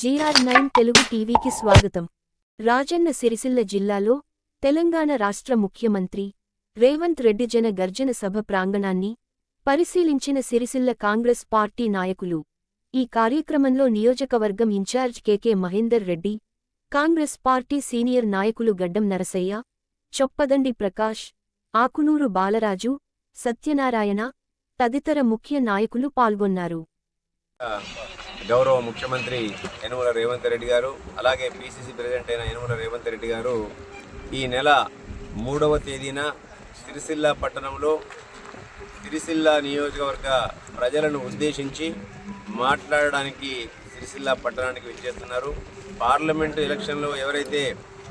GR nine Telugu టీవీకి స్వాగతం. రాజన్న సిరిసిల్ల జిల్లాలో తెలంగాణ రాష్ట్ర ముఖ్యమంత్రి రేవంత్ రెడ్డి జన గర్జన సభ ప్రాంగణాన్ని పరిశీలించిన సిరిసిల్ల కాంగ్రెస్ పార్టీ నాయకులు ఈ కార్యక్రమంలో నియోజకవర్గం incharge K K Mahender Reddy Congress party senior నాయకులు గడ్డం నరసయ్య చొప్పదండి ప్రకాష్ ఆకునూరు బాలరాజు సత్యనారాయణ తదితర ముఖ్య నాయకులు పాల్గొన్నారు. గౌరవ ముఖ్యమంత్రి యనుమల రేవంత్ రెడ్డి గారు అలాగే పిసిసి ప్రెసిడెంట్ అయిన యనుమల రేవంత్ రెడ్డి గారు ఈ నెల మూడవ తేదీన సిరిసిల్ల పట్టణంలో సిరిసిల్ల నియోజకవర్గ ప్రజలను ఉద్దేశించి మాట్లాడడానికి సిరిసిల్ల పట్టణానికి విచ్చేస్తున్నారు. పార్లమెంటు ఎలక్షన్లో ఎవరైతే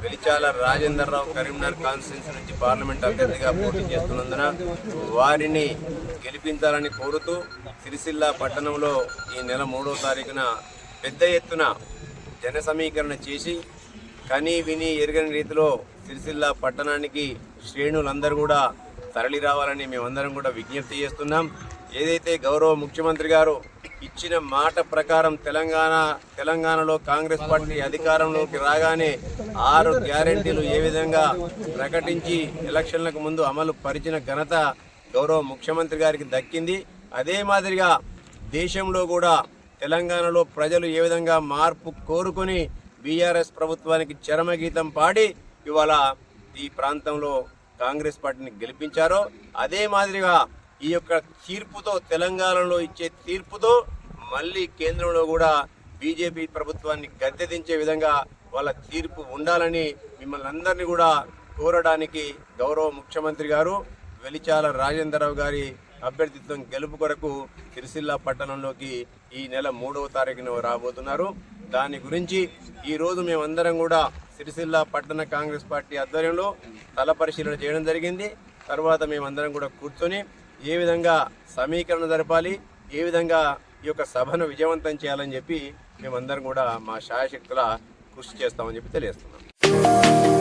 వెలిచాల రాజేందర్ రావు కరీంనగర్ కాన్స్టిట్యూన్సీ నుంచి పార్లమెంట్ అభ్యర్థిగా పోటీ చేస్తున్నందున వారిని గెలిపించాలని కోరుతూ సిరిసిల్ల పట్టణంలో ఈ నెల మూడో తారీఖున పెద్ద ఎత్తున జన సమీకరణ చేసి కని విని ఎరగని రీతిలో సిరిసిల్ల పట్టణానికి శ్రేణులందరూ కూడా తరలి రావాలని మేమందరం కూడా విజ్ఞప్తి చేస్తున్నాం. ఏదైతే గౌరవ ముఖ్యమంత్రి గారు ఇచ్చిన మాట ప్రకారం తెలంగాణ తెలంగాణలో కాంగ్రెస్ పార్టీ అధికారంలోకి రాగానే ఆరు గ్యారెంటీలు ఏ విధంగా ప్రకటించి ఎలక్షన్లకు ముందు అమలు పరిచిన ఘనత గౌరవ ముఖ్యమంత్రి గారికి దక్కింది. అదే మాదిరిగా దేశంలో కూడా తెలంగాణలో ప్రజలు ఏ విధంగా మార్పు కోరుకొని బీఆర్ఎస్ ప్రభుత్వానికి చరమగీతం పాడి ఇవాళ ఈ ప్రాంతంలో కాంగ్రెస్ పార్టీని గెలిపించారో అదే మాదిరిగా ఈ యొక్క తీర్పుతో తెలంగాణలో ఇచ్చే తీర్పుతో మళ్ళీ కేంద్రంలో కూడా బీజేపీ ప్రభుత్వాన్ని గద్దెదించే విధంగా వాళ్ళ తీర్పు ఉండాలని మిమ్మల్ని అందరినీ కూడా కోరడానికి గౌరవ ముఖ్యమంత్రి గారు వెలిచాల రాజేంద్రరావు గారి అభ్యర్థిత్వం గెలుపు కొరకు సిరిసిల్ల పట్టణంలోకి ఈ నెల మూడవ తారీఖున రాబోతున్నారు. దాని గురించి ఈరోజు మేమందరం కూడా సిరిసిల్ల పట్టణ కాంగ్రెస్ పార్టీ ఆధ్వర్యంలో తల పరిశీలన చేయడం జరిగింది. తర్వాత మేమందరం కూడా కూర్చొని ఏ విధంగా సమీకరణ జరపాలి ఏ విధంగా ఈ యొక్క సభను విజయవంతం చేయాలని చెప్పి మేమందరం కూడా మా శాయశక్తుల కృషి చేస్తామని చెప్పి తెలియజేస్తున్నాం.